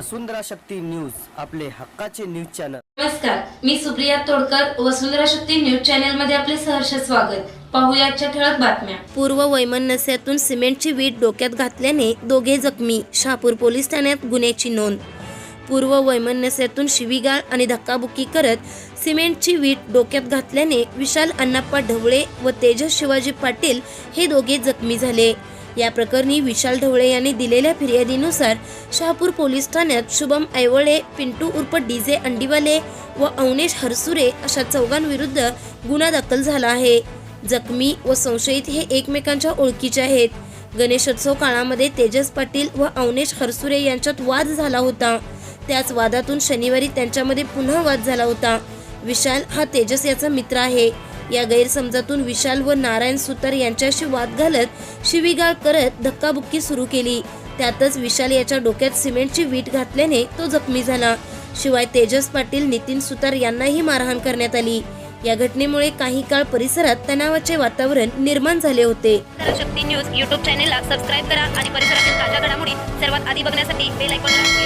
वसुंधरा Shakti news आपले हक्काचे news channel. नमस्कार मी सुप्रिया तोडकर वसुंधरा शक्ती न्यूज चॅनलमध्ये आपले सहर्ष स्वागत. पाहूया आजच्या ठळक बातम्या. पूर्व वैमनस्यातून सिमेंटची वीट डोक्यात घातल्याने दोघे जखमी शहापूर पोलीस ठाण्यात गुन्ह्याची नोंद. पूर्व वैमनस्यातून शिवीगाळ आणि धक्काबुक्की करत सिमेंटची वीट डोक्यात घातल्याने विशाल अण्णाप्पा ढवळे व तेजस शिवाजी पाटील हे दोघे जखमी झाले. या प्रकरणी विशाल ढवळे यांनी दिलेल्या फिर्यादीनुसार शहापूर पोलीस ठाण्यात शुभम ऐवळे पिंटू उर्फ डीजे अंडीवाले व अवनेश हरसुरे अशा चौघांविरुद्ध गुन्हा दाखल झाला आहे. जखमी व संशयित हे एकमेकांच्या ओळखीचे आहेत. गणेशोत्सव काळामध्ये तेजस पाटील व अवनेश हरसुरे यांच्यात वाद झाला होता. त्याच वादातून शनिवारी त्यांच्यामध्ये पुन्हा वाद झाला होता. विशाल हा तेजस याचा मित्र आहे. या गैरसमजातून विशाल व नारायण सुतार यांच्याशी वाद घालत शिवीगाळ करत धक्काबुक्की सुरू केली. त्यातच विशाल याच्या डोक्यात सिमेंटची वीट घातल्याने तो जखमी झाला. शिवाय तेजस पाटील नितीन सुतार यांनाही मारहाण करण्यात आली. या घटनेमुळे काही काळ परिसरात तणावाचे वातावरण निर्माण झाले होते. शक्ती न्यूज युट्यूब चॅनेलला सबस्क्राईब करा आणि परिसरातील ताज्या घडामोडी सर्वात आधी बघण्यासाठी बेल आयकॉनला